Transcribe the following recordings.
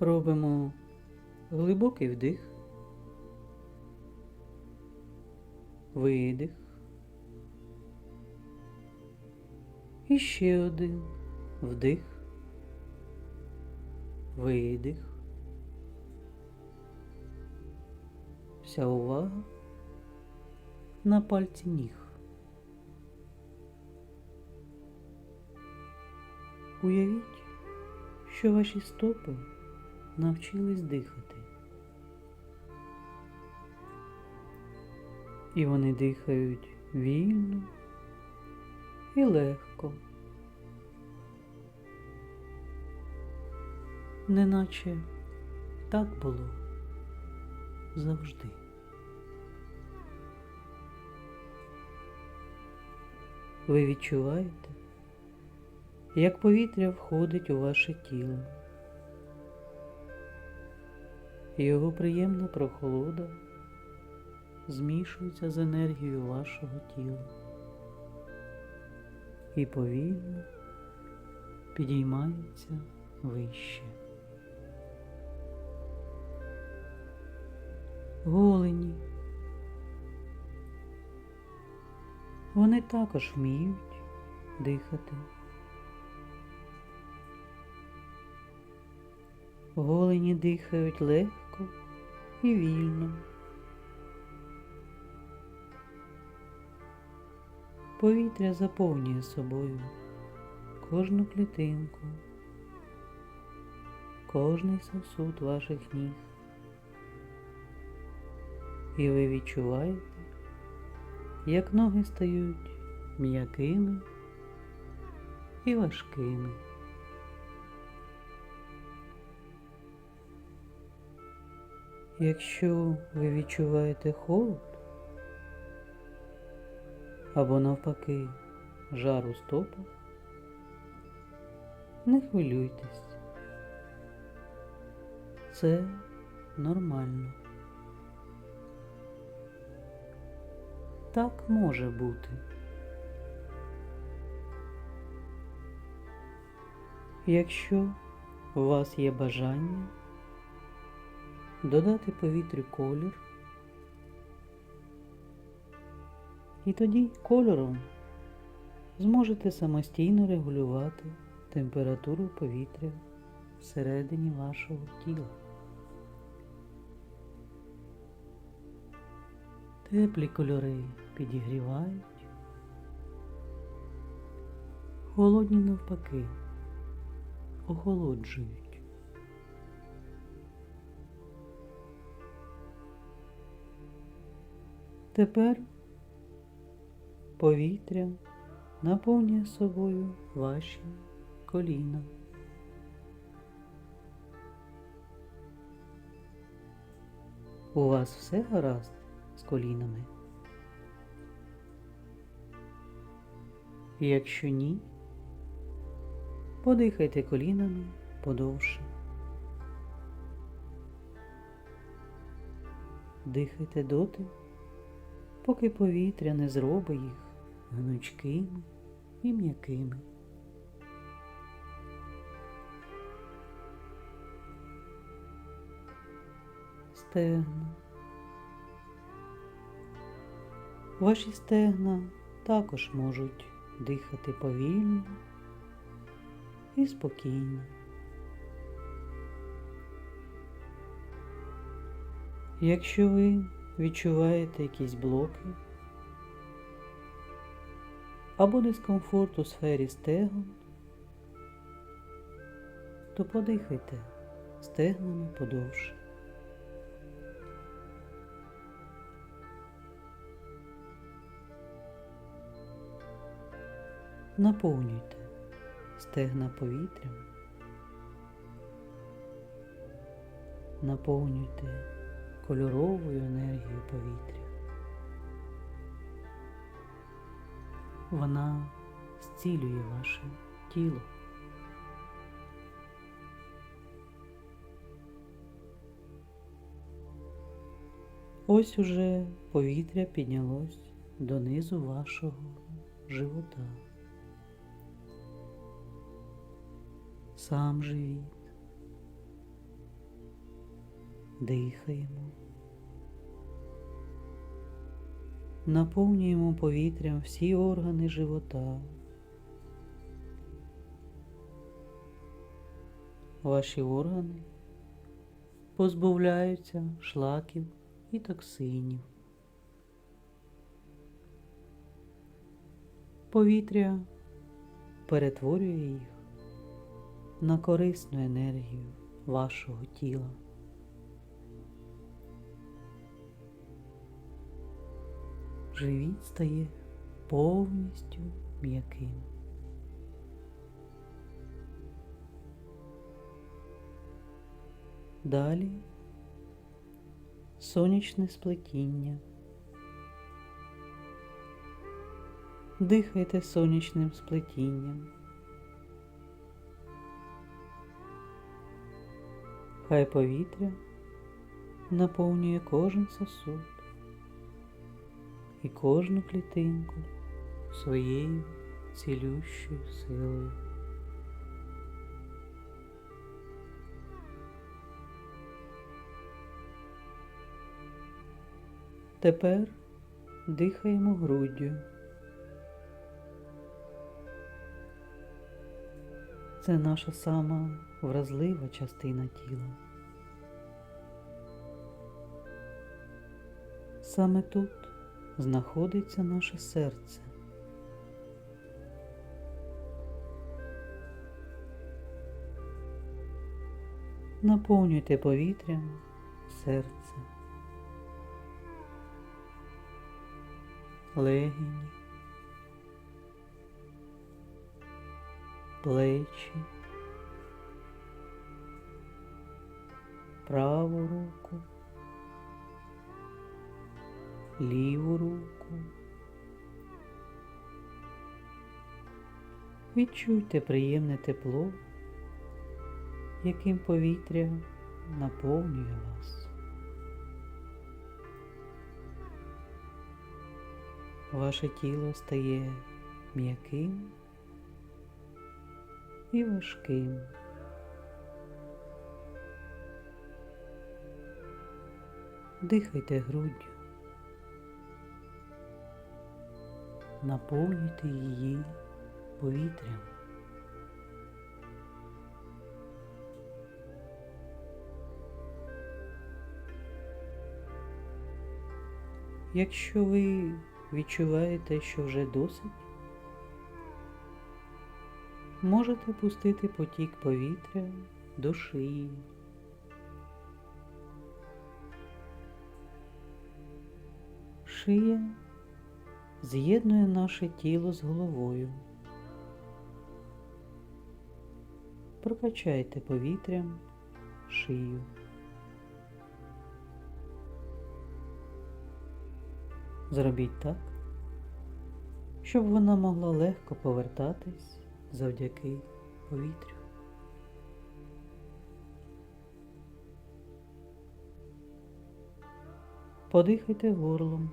Робимо глибокий вдих, видих. І ще один вдих, видих. Вся увага на пальці ніг. Уявіть, що ваші стопи навчились дихати. І вони дихають вільно і легко, неначе так було завжди. Ви відчуваєте, як повітря входить у ваше тіло. Його приємна прохолода змішується з енергією вашого тіла і повільно підіймається вище. Голені. Вони також вміють дихати. Голені дихають легко і вільно. Повітря заповнює собою кожну клітинку, кожний сосуд ваших ніг. І ви відчуваєте, як ноги стають м'якими і важкими. Якщо ви відчуваєте холод або навпаки жар у стопах, не хвилюйтесь. Це нормально. Так може бути. Якщо у вас є бажання додати повітрю колір, і тоді кольором зможете самостійно регулювати температуру повітря всередині вашого тіла. Теплі кольори підігрівають, холодні навпаки охолоджують. Тепер повітря наповнює собою ваші коліна. У вас все гаразд з колінами? Якщо ні, подихайте колінами подовше. Дихайте доти, поки повітря не зробить їх гнучкими і м'якими. Стегна. Ваші стегна також можуть дихати повільно і спокійно. Якщо ви відчуваєте якісь блоки? Або дискомфорт у сфері стегон, то подихайте стегнами подовше. Наповнюйте стегна повітрям, наповнюйте кольоровою енергією повітря. Вона зцілює ваше тіло. Ось уже повітря піднялось донизу вашого живота. Сам живіт, Дихаємо. Наповнюємо повітрям всі органи живота. Ваші органи позбавляються шлаків і токсинів. Повітря перетворює їх на корисну енергію вашого тіла. Живіт стає повністю м'яким. Далі сонячне сплетіння. Дихайте сонячним сплетінням. Хай повітря наповнює кожен сосуд і кожну клітинку своєю цілющою силою. Тепер дихаємо груддю. Це наша сама вразлива частина тіла. Саме тут знаходиться наше серце. Наповнюйте повітрям серце, легені, плечі, праву руку, ліву руку. Відчуйте приємне тепло, яким повітря наповнює вас. Ваше тіло стає м'яким і важким. Дихайте груддю, наповнюйте її повітрям. Якщо ви відчуваєте, що вже досить, можете пустити потік повітря до шиї. Шия з'єднує наше тіло з головою. Прокачайте повітрям шию. Зробіть так, щоб вона могла легко повертатись завдяки повітрю. Подихайте горлом.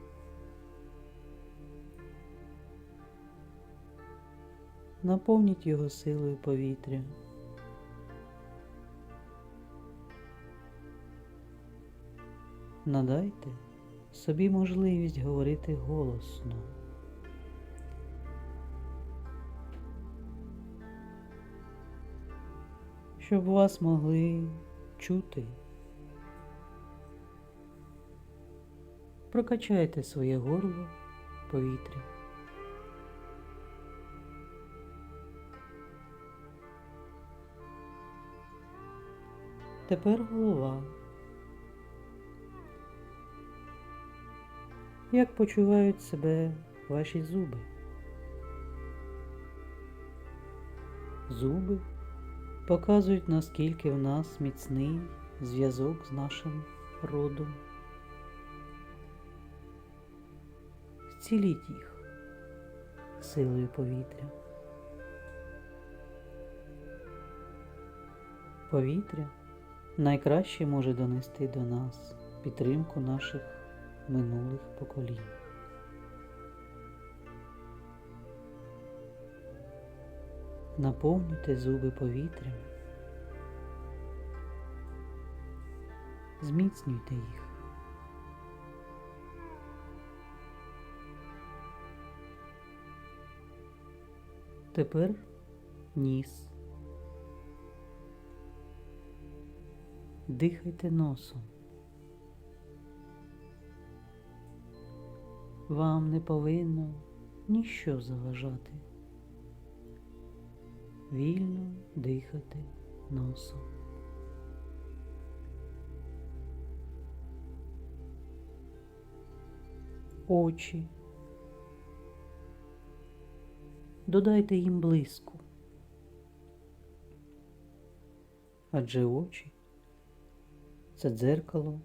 Наповніть його силою повітря. Надайте собі можливість говорити голосно. Щоб вас могли чути. Прокачайте своє горло повітря. Тепер голова. Як почувають себе ваші зуби? Зуби показують, наскільки в нас міцний зв'язок з нашим родом. Зціліть їх силою повітря. Повітря найкраще може донести до нас підтримку наших минулих поколінь. Наповнюйте зуби повітрям. зміцнюйте їх. Тепер ніс. Дихайте носом. Вам не повинно ніщо заважати. Вільно дихати носом. Очі. Додайте їм блиску. Адже очі це дзеркало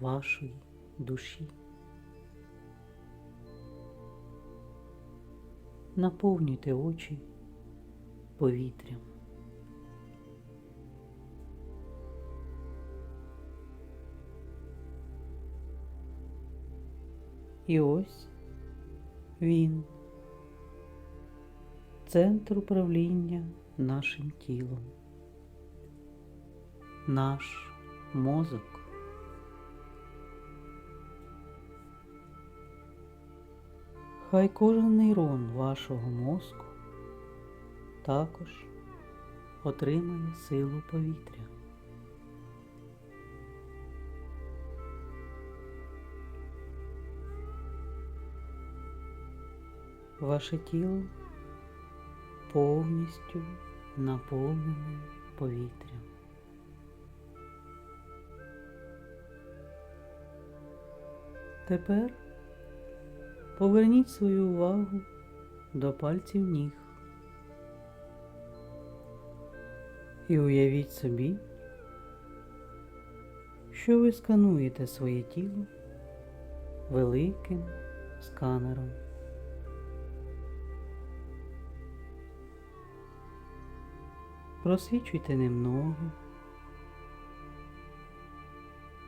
вашої душі. Наповнюйте очі повітрям. І ось він, центр управління нашим тілом, наш мозок. Хай кожен нейрон вашого мозку також отримає силу повітря. Ваше тіло повністю наповнене повітрям. Тепер поверніть свою увагу до пальців ніг і уявіть собі, що ви скануєте своє тіло великим сканером. Просвічуйте ним ноги,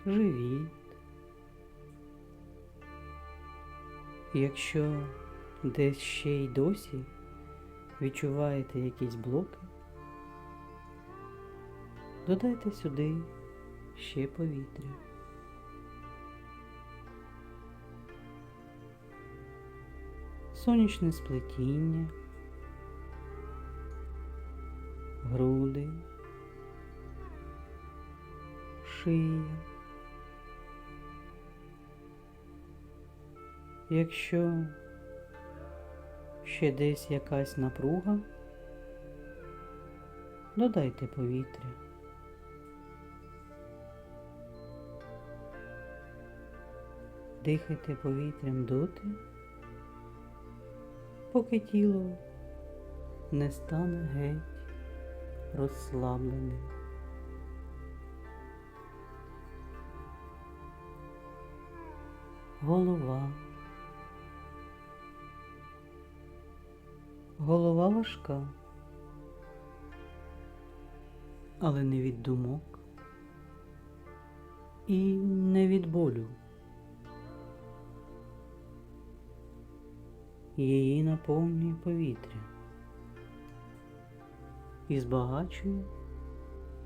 живіт. Якщо десь ще й досі відчуваєте якісь блоки, додайте сюди ще повітря. Сонячне сплетіння, груди, шия. Якщо ще десь якась напруга, додайте повітря. Дихайте повітрям доти, поки тіло не стане геть розслабленим. Голова. Голова важка, але не від думок і не від болю. Її наповнює повітря і збагачує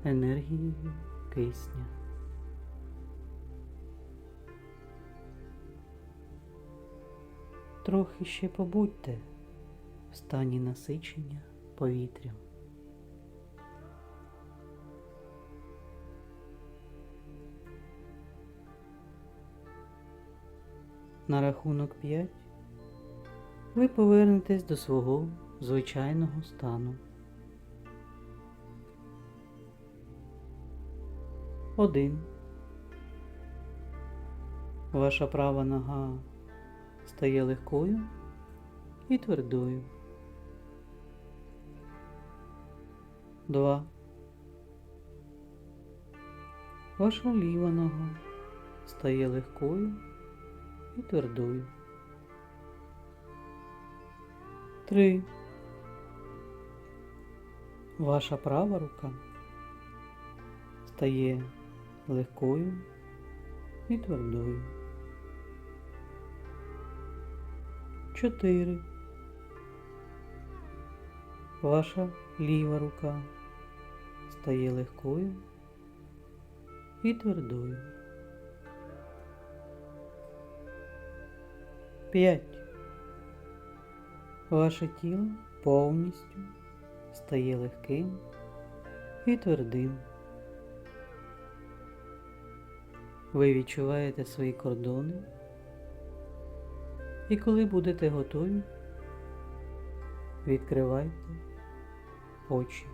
енергією кисня. Трохи ще побудьте в стані насичення повітрям. На рахунок 5 ви повернетесь до свого звичайного стану. Один. Ваша права нога стає легкою і твердою. Два. Ваша ліва нога стає легкою і твердою. Три. Ваша права рука стає легкою і твердою. Чотири. Ваша ліва рука стає легкою і твердою. П'ять. Ваше тіло повністю стає легким і твердим. Ви відчуваєте свої кордони, і коли будете готові, відкривайте очі.